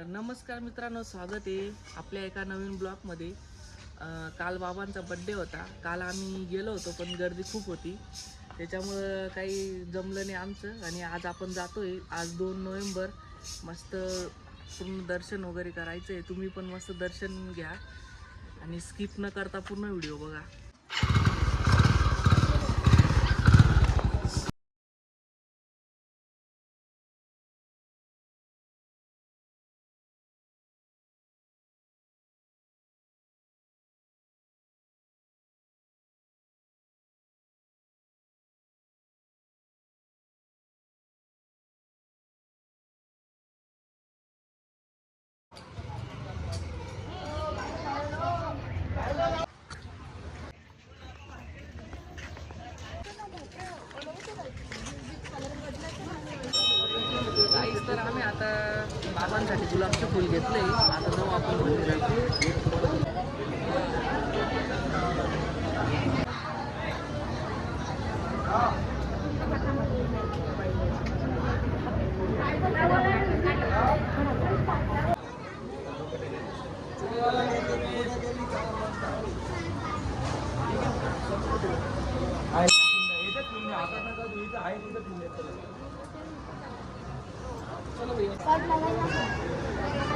तर नमस्कार मित्रांनो स्वागत आहे आपल्या एका नवीन ब्लॉगमध्ये. काल बाबांचा बड्डे होता. काल आम्ही गेलो होतो पण गर्दी खूप होती. त्याच्यामुळं काही जमलं नाही आमचं आणि आज आपण जातोय. आज दोन नोव्हेंबर. मस्त पूर्ण दर्शन वगैरे करायचं आहे तुम्ही पण मस्त दर्शन घ्या. आणि स्किप न करता पूर्ण व्हिडिओ बघा. गुलाबचं फुल घेतलंय. आता जाऊ आपण मंदिरात. तर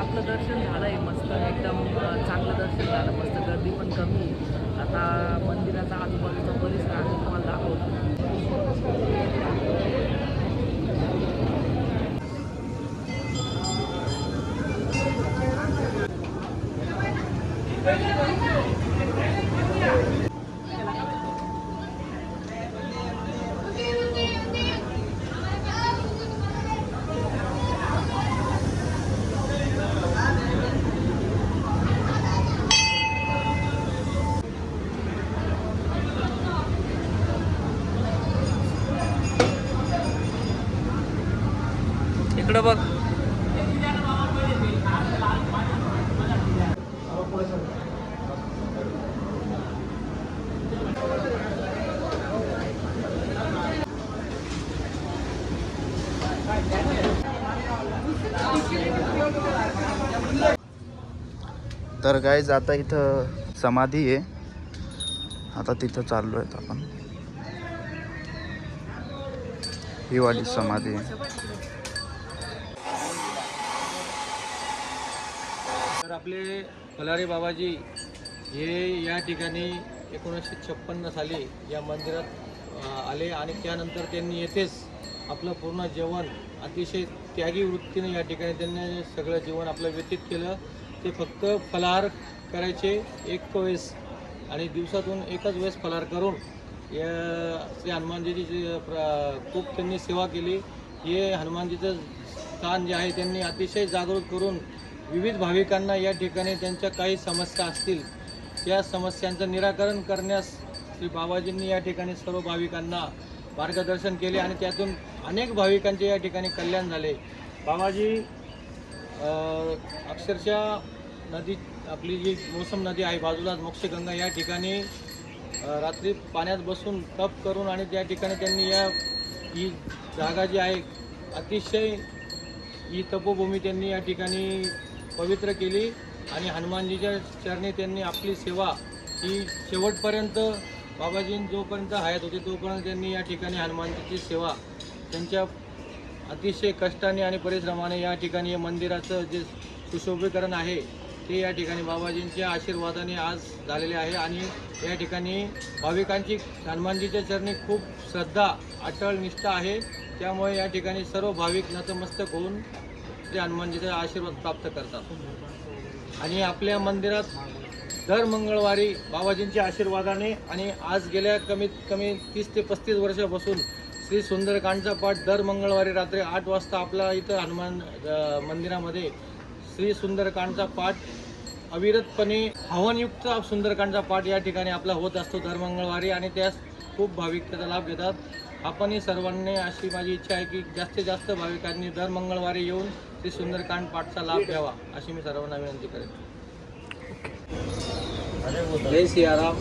आपलं दर्शन झालं आहे मस्त एकदम चांगलं दर्शन झालं मस्त गर्दी पण कमी आहे. आता मंदिराचा आजूबाजूचा परिसर इकडं बघ. तर गाईज आता इथं समाधी आहे. आता तिथं चाललो आहेत आपण. ही वाली समाधी आहे. तर आपले फलारे बाबाजी हे या ठिकाणी एकोणीसशे छप्पन्न साली या मंदिरात आले आणि त्यानंतर त्यांनी येथेच आपलं पूर्ण जेवण अतिशय त्यागी वृत्तीने या ठिकाणी त्यांनी सगळं जीवन आपलं व्यतीत केलं. ते फक्त फलाहार करायचे एक वेळेस आणि दिवसातून एकच वेळेस फलाहार करून या श्री हनुमानजीची जी खूप त्यांनी सेवा केली. हे हनुमानजीचं स्थान जे आहे त्यांनी अतिशय जागृत करून विविध भाविकांना या ठिकाणी त्यांच्या काही समस्या असतील त्या समस्यांचं निराकरण करण्यास श्री बाबाजींनी या ठिकाणी सर्व भाविकांना मार्गदर्शन केले आणि त्यातून अनेक भाविकांचे या ठिकाणी कल्याण झाले. बाबाजी अक्षरशः नदी आपली जी मोसम नदी आहे बाजूला मोक्षगंगा या ठिकाणी रात्री पाण्यात बसून तप करून आणि त्या ठिकाणी त्यांनी या ही जागा जी आहे अतिशय ही तपोभूमी त्यांनी या ठिकाणी पवित्र केली आणि हनुमानजीच्या चरणी त्यांनी आपली सेवा ही शेवटपर्यंत बाबाजी जोपर्यंत हयात होते तोपर्यंत त्यांनी या ठिकाणी हनुमानजीची सेवा त्यांच्या अतिशय कष्टाने आणि परिश्रमाने या ठिकाणी मंदिराचं जे सुशोभीकरण आहे ते या ठिकाणी बाबाजींच्या आशीर्वादाने आज झालेले आहे आणि या ठिकाणी भाविकांची हनुमानजीच्या चरणी खूप श्रद्धा अटळ निष्ठा आहे. त्यामुळे या ठिकाणी सर्व भाविक नतमस्तक होऊन श्री हनुमानजीचा म्हणजे आशीर्वाद प्राप्त करतात. आणि आपल्या मंदिरात दर मंगळवारी बाबाजींच्या आशीर्वादाने आणि आज गेल्या कमीत कमी तीस ते पस्तीस वर्षापासून श्री सुंदरकांडचा पाठ दर मंगळवारी रात्री आठ वाजता आपला इथं हनुमान मंदिरामध्ये श्री सुंदरकांडचा पाठ अविरतपणे हवनयुक्त सुंदरकांडचा पाठ या ठिकाणी आपला होत असतो दर मंगळवारी आणि त्यास खूप भाविक त्याचा लाभ घेतात. आपणही सर्वांनी अशी माझी इच्छा आहे की जास्तीत जास्त भाविकांनी दर मंगळवारी येऊन श्री सुंदरकांड पाठचा लाभ घ्यावा अशी मी सर्वांना विनंती करेन. जय सियाराम.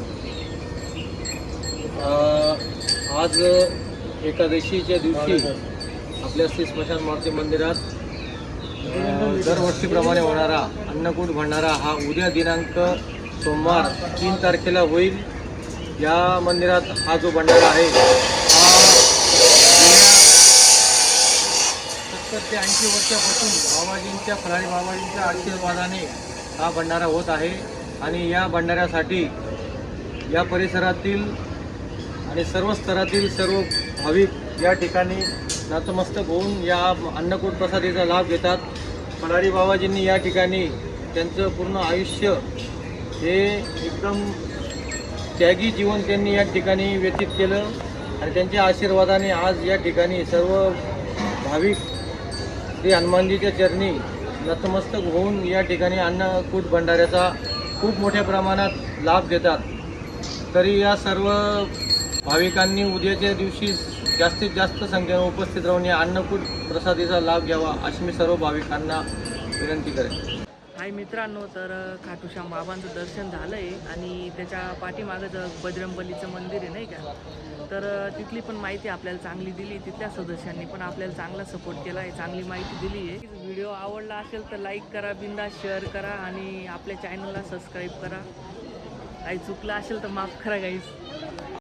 आज एकादशीच्या दिवशी आपल्या श्री स्मशान मारुती मंदिरात दरवर्षीप्रमाणे होणारा अन्नकूट भंडारा हा उद्या दिनांक सोमवार तीन तारखेला होईल. या मंदिरात हा जो भंडारा आहे हा गेल्या सत्तर ते ऐंशी वर्षापासून बाबाजींच्या फरारी बाबाजींच्या आशीर्वादाने हा भंडारा होत आहे. आणि या भंडाऱ्यासाठी या परिसरातील आणि सर्व स्तरातील सर्व भाविक या ठिकाणी नतमस्तक होऊन या अन्नकूट प्रसादीचा लाभ घेतात. फरारी बाबाजींनी या ठिकाणी त्यांचं पूर्ण आयुष्य हे एकदम त्यागी जीवन त्यांनी या ठिकाणी व्यतीत केलं. आणि त्यांच्या आशीर्वादाने आज या ठिकाणी सर्व भाविक श्री हनुमानजीच्या चरणी नतमस्तक होऊन या ठिकाणी अन्नकूट भंडाऱ्याचा खूप मोठ्या प्रमाणात लाभ घेतात. तरी या सर्व भाविकांनी उद्याच्या दिवशी जास्तीत जास्त संख्येने उपस्थित राहून या अन्नकूट प्रसादीचा लाभ घ्यावा अशी मी सर्व भाविकांना विनंती करेन. हाय मित्रांनो तर खाटूश्याम बाबांचं दर्शन झालं आहे आणि त्याच्या पाठीमागं बजरंगबलीचं मंदिर आहे नाही का? तर तिथली पण माहिती आपल्याला चांगली दिली तिथल्या सदस्यांनी पण आपल्याला चांगला सपोर्ट केला आहे चांगली माहिती दिली आहे. व्हिडिओ आवडला असेल तर लाईक करा बिंदा शेअर करा आणि आपल्या चॅनलला सबस्क्राईब करा. काही चुकलं असेल तर माफ करा काहीच